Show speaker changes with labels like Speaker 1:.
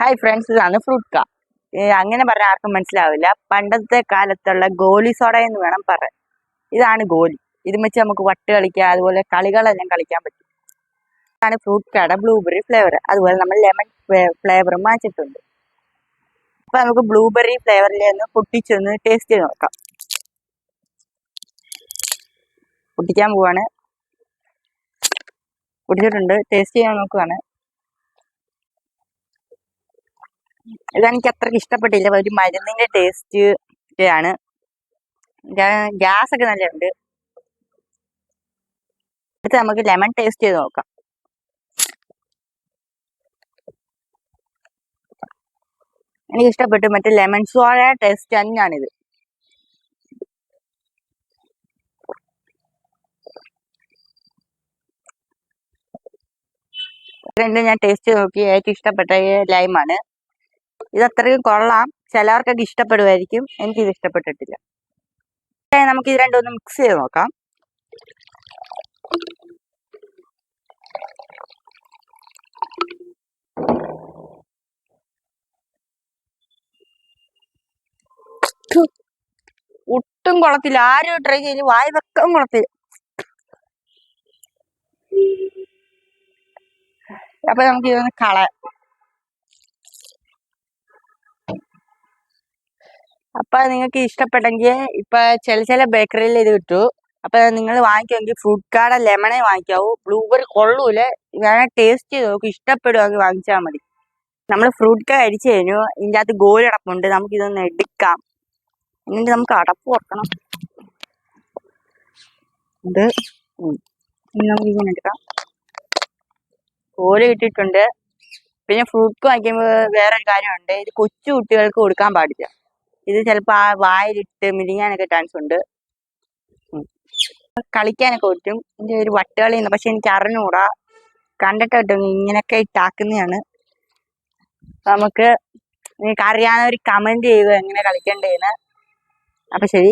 Speaker 1: Hi friends ഇതാണ് fruit കാ. അങ്ങനെ പറഞ്ഞാൽ ആർക്കും മനസ്സിലാവില്ല. പണ്ടത്തെ കാലത്തുള്ള ഗോലി സോഡ എന്ന് വേണം പറയാൻ. ഇതാണ് ഗോലി. ഇത് വെച്ച് നമുക്ക് വട്ട് കളിക്കാം അതുപോലെ കളികളെല്ലാം കളിക്കാൻ പറ്റും. ഇതാണ് ഫ്രൂട്ട് കാട ബ്ലൂബെറി ഫ്ലേവർ അതുപോലെ നമ്മൾ ലെമൺ ഫ്ലേവറും വാങ്ങിച്ചിട്ടുണ്ട്. അപ്പൊ നമുക്ക് ബ്ലൂബെറി ഫ്ലേവറിൽ ഒന്ന് പൊട്ടിച്ചൊന്ന് ടേസ്റ്റ് ചെയ്ത് നോക്കാം. പൊട്ടിക്കാൻ പോവാണ്. പൊട്ടിച്ചിട്ടുണ്ട്. ടേസ്റ്റ് ചെയ്യാൻ നോക്കുവാണ്. ഇതെനിക്ക് അത്രയ്ക്ക് ഇഷ്ടപ്പെട്ടില്ല. ഒരു മരുന്നിന്റെ ടേസ്റ്റ് ആണ് ഗ്യാസ് ഒക്കെ നല്ലുണ്ട് അടുത്ത് നമുക്ക് ലെമൺ ടേസ്റ്റ് ചെയ്ത് നോക്കാം. എനിക്ക് ഇഷ്ടപ്പെട്ടു. മറ്റേ ലെമൺ സോഡ ടേസ്റ്റ് തന്നെയാണിത്. രണ്ടും ഞാൻ ടേസ്റ്റ് നോക്കി. ഏറ്റവും ഇഷ്ടപ്പെട്ട ലൈമാണ് ഇത് അത്രയും കൊള്ളാം. ചിലവർക്കൊക്കെ ഇഷ്ടപ്പെടുമായിരിക്കും എനിക്കിത് ഇഷ്ടപ്പെട്ടിട്ടില്ല. നമുക്ക് ഇത് രണ്ടും ഒന്ന് മിക്സ് ചെയ്ത് നോക്കാം. ഒട്ടും കുളത്തില്ല ആരും ട്രൈ ചെയ്ത് വായ വെക്കം കുളത്തില്ല അപ്പൊ നമുക്ക് ഇതൊന്ന് കളയാം. അപ്പൊ നിങ്ങൾക്ക് ഇഷ്ടപ്പെട്ടെങ്കിൽ ഇപ്പൊ ചില ചില ബേക്കറിയിൽ ഇത് കിട്ടൂ. അപ്പൊ നിങ്ങൾ വാങ്ങിക്കുമെങ്കിൽ ഫ്രൂട്ട് കാർഡ് ലെമണേ വാങ്ങിക്കാവൂ. ബ്ലൂബെറി കൊള്ളൂല ഞാൻ ടേസ്റ്റ് ചെയ്ത് നോക്കും. ഇഷ്ടപ്പെടുവാണെങ്കിൽ വാങ്ങിച്ചാൽ മതി. നമ്മൾ ഫ്രൂട്ട് കാർഡ് അടിച്ചു കഴിഞ്ഞു. ഇതിന്റെ അകത്ത് ഗോലടപ്പുണ്ട്. നമുക്ക് ഇതൊന്ന് എടുക്കാം. എന്നിട്ട് നമുക്ക് അടപ്പ് തുറക്കണം ഇത് നമുക്ക് ഇങ്ങനെ എടുക്കാം. ഗോലി കിട്ടിയിട്ടുണ്ട് പിന്നെ ഫ്രൂട്ട് വാങ്ങിക്കുമ്പോൾ വേറൊരു കാര്യമുണ്ട്. ഇത് കൊച്ചു കുട്ടികൾക്ക് കൊടുക്കാൻ പാടില്ല. ഇത് ചിലപ്പോൾ ആ വായിലിട്ട് മിനിങ്ങാനൊക്കെ ചാൻസ് ഉണ്ട്. കളിക്കാനൊക്കെ പറ്റും. എന്റെ ഒരു വട്ടുകളി പക്ഷെ എനിക്ക് അറിഞ്ഞുകൂടാ കണ്ടിട്ട് കിട്ടും ഇങ്ങനെയൊക്കെ ഇട്ടാക്കുന്നതാണ്. നമുക്ക് നിങ്ങൾക്ക് അറിയാവുന്നവർ കമന്റ് ചെയ്യുക എങ്ങനെ കളിക്കണ്ടേന്ന്. അപ്പൊ ശരി.